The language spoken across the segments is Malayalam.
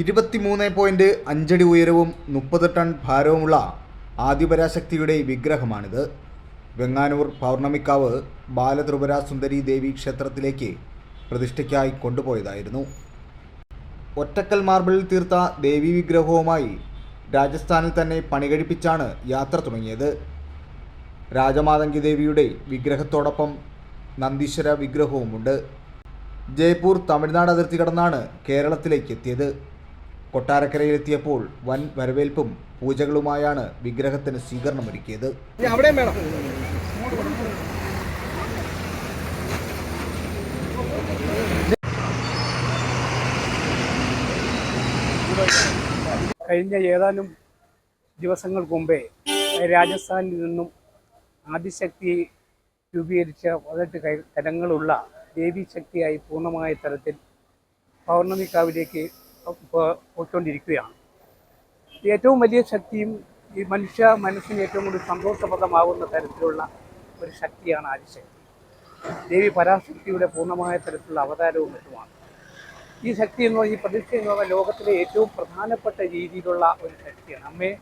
ഇരുപത്തിമൂന്ന് പോയിന്റ് അഞ്ചടി ഉയരവും മുപ്പത് ടൺ ഭാരവുമുള്ള ആദിപരാശക്തിയുടെ വിഗ്രഹമാണിത്. വെങ്ങാനൂർ പൗർണമിക്കാവ് ബാലത്രിപുര സുന്ദരി ദേവി ക്ഷേത്രത്തിലേക്ക് പ്രതിഷ്ഠയ്ക്കായി കൊണ്ടുപോയതായിരുന്നു. ഒറ്റക്കൽ മാർബിളിൽ തീർത്ത ദേവി വിഗ്രഹവുമായി രാജസ്ഥാനിൽ തന്നെ പണികഴിപ്പിച്ചാണ് യാത്ര തുടങ്ങിയത്. രാജമാതങ്കി ദേവിയുടെ വിഗ്രഹത്തോടൊപ്പം നന്ദീശ്വര വിഗ്രഹവുമുണ്ട്. ജയ്പൂർ തമിഴ്നാട് അതിർത്തി കടന്നാണ് കേരളത്തിലേക്ക് എത്തിയത്. കൊട്ടാരക്കരയിലെത്തിയപ്പോൾ വൻ വരവേൽപ്പും പൂജകളുമായാണ് വിഗ്രഹത്തിന് സ്വീകരണമൊരുക്കിയത്. അവിടെയും വേണം. കഴിഞ്ഞ ഏതാനും ദിവസങ്ങൾക്ക് മുമ്പേ രാജസ്ഥാനിൽ നിന്നും ആദിശക്തി രൂപീകരിച്ച പതിനെട്ട് കൈ കരങ്ങളുള്ള ദേവീശക്തിയായി പൂർണമായ തരത്തിൽ പൗർണമിക്കാവിലേക്ക് പോ- പോയിക്കൊണ്ടിരിക്കുകയാണ്. ഏറ്റവും വലിയ ശക്തിയും ഈ മനുഷ്യ മനസ്സിന് ഏറ്റവും കൂടുതൽ സന്തോഷപ്രദമാകുന്ന തരത്തിലുള്ള ഒരു ശക്തിയാണ് ആദിശക്തി ദേവി പരാശക്തിയുടെ പൂർണമായ തരത്തിലുള്ള അവതാരവും മറ്റുമാണ്. ഈ ശക്തി എന്ന് പറഞ്ഞാൽ ഈ പ്രതിഷ്ഠ എന്ന് പറഞ്ഞാൽ ലോകത്തിലെ ഏറ്റവും പ്രധാനപ്പെട്ട രീതിയിലുള്ള ഒരു ശക്തിയാണ്. അമ്മയെ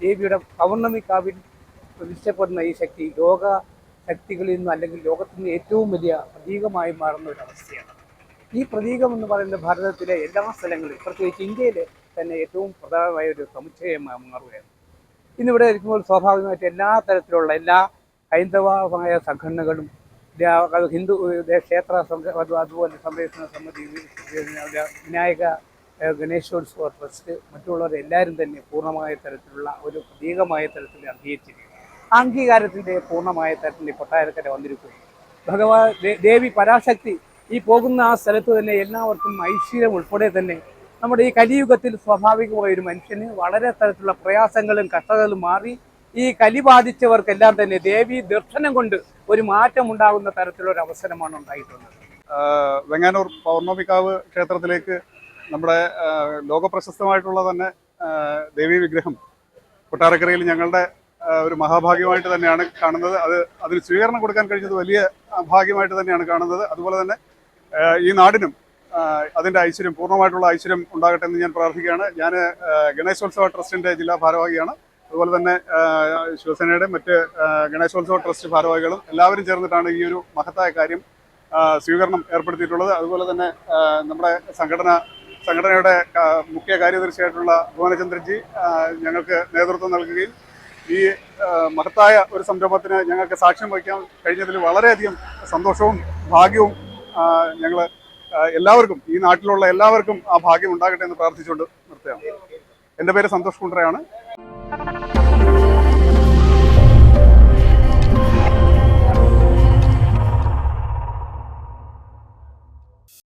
ദേവിയുടെ പൗർണമി കാവിൽ പ്രതിഷ്ഠപ്പെടുന്ന ഈ ശക്തി ലോക ശക്തികളിൽ നിന്നും അല്ലെങ്കിൽ ലോകത്തിന് ഏറ്റവും വലിയ പ്രതീകമായി മാറുന്ന ഒരു അവസ്ഥയാണ്. ഈ പ്രതീകം എന്ന് പറയുന്നത് ഭാരതത്തിലെ എല്ലാ സ്ഥലങ്ങളിലും പ്രത്യേകിച്ച് ഇന്ത്യയിൽ തന്നെ ഏറ്റവും പ്രധാനമായ ഒരു സമുച്ചയമായി മാറുകയാണ്. ഇന്നിവിടെ ഇരിക്കുമ്പോൾ സ്വാഭാവികമായിട്ട് എല്ലാ തരത്തിലുള്ള എല്ലാ ഹൈന്ദവമായ സംഘടനകളും ഹിന്ദു ക്ഷേത്ര അതുപോലെ സംരക്ഷണ സമിതി വിനായക ഗണേശോത്സവ ട്രസ്റ്റ് മറ്റുള്ളവർ എല്ലാവരും തന്നെ പൂർണമായ തരത്തിലുള്ള ഒരു പ്രതീകമായ തരത്തിൽ അംഗീകരിച്ചിരിക്കുന്നു. അംഗീകാരത്തിന്റെ പൂർണമായ തരത്തിൽ ഈ കൊട്ടാരക്കര വന്നിരിക്കുന്നു ഭഗവാൻ ദേവി പരാശക്തി ഈ പോകുന്ന ആ സ്ഥലത്ത് തന്നെ എല്ലാവർക്കും ഐശ്വര്യം ഉൾപ്പെടെ തന്നെ നമ്മുടെ ഈ കലിയുഗത്തിൽ സ്വാഭാവികമായ ഒരു മനുഷ്യന് വളരെ തരത്തിലുള്ള പ്രയാസങ്ങളും കഷ്ടതകളും മാറി ഈ കലി ബാധിച്ചവർക്കെല്ലാം തന്നെ ദേവി ദർശനം കൊണ്ട് ഒരു മാറ്റം ഉണ്ടാകുന്ന തരത്തിലുള്ള ഒരു അവസരമാണ് ഉണ്ടായിട്ടുള്ളത്. വെങ്ങാനൂർ പൗർണമിക്കാവ് ക്ഷേത്രത്തിലേക്ക് നമ്മുടെ ലോകപ്രശസ്തമായിട്ടുള്ള തന്നെ ദേവി വിഗ്രഹം കൊട്ടാരക്കരയിൽ ഞങ്ങളുടെ ഒരു മഹാഭാഗ്യമായിട്ട് തന്നെയാണ് കാണുന്നത്. അത് അതിന് സ്വീകരണം കൊടുക്കാൻ കഴിഞ്ഞത് വലിയ ഭാഗ്യമായിട്ട് തന്നെയാണ് കാണുന്നത്. അതുപോലെ തന്നെ ഈ നാടിനും അതിന്റെ ഐശ്വര്യം പൂർണമായിട്ടുള്ള ഐശ്വര്യം ഉണ്ടാകട്ടെ എന്ന് ഞാൻ പ്രാർത്ഥിക്കുകയാണ്. ഞാൻ ഗണേശോത്സവ ട്രസ്റ്റിന്റെ ജില്ലാ ഭാരവാഹിയാണ്. അതുപോലെ തന്നെ ശിവസേനയുടെ മറ്റ് ഗണേശോത്സവ ട്രസ്റ്റ് ഭാരവാഹികളും എല്ലാവരും ചേർന്നിട്ടാണ് ഈ ഒരു മഹത്തായ കാര്യം സ്വീകരണം ഏർപ്പെടുത്തിയിട്ടുള്ളത്. അതുപോലെ തന്നെ നമ്മുടെ സംഘടന സംഘടനയുടെ മുഖ്യ കാര്യദർശിയായിട്ടുള്ള ഭുവനചന്ദ്രൻജി ആഹ് ഞങ്ങൾക്ക് നേതൃത്വം നൽകുകയും ഈ മഹത്തായ ഒരു സംരംഭത്തിന് ഞങ്ങൾക്ക് സാക്ഷ്യം വഹിക്കാൻ കഴിഞ്ഞതിൽ വളരെയധികം സന്തോഷവും ഭാഗ്യവും ഞങ്ങൾ എല്ലാവർക്കും ഈ നാട്ടിലുള്ള എല്ലാവർക്കും ആ ഭാഗ്യം ഉണ്ടാകട്ടെ എന്ന് പ്രാർത്ഥിച്ചുകൊണ്ട് നിർത്തുകയാണ്. എന്റെ പേര് സന്തോഷ് കുണ്ട്രയാണ്.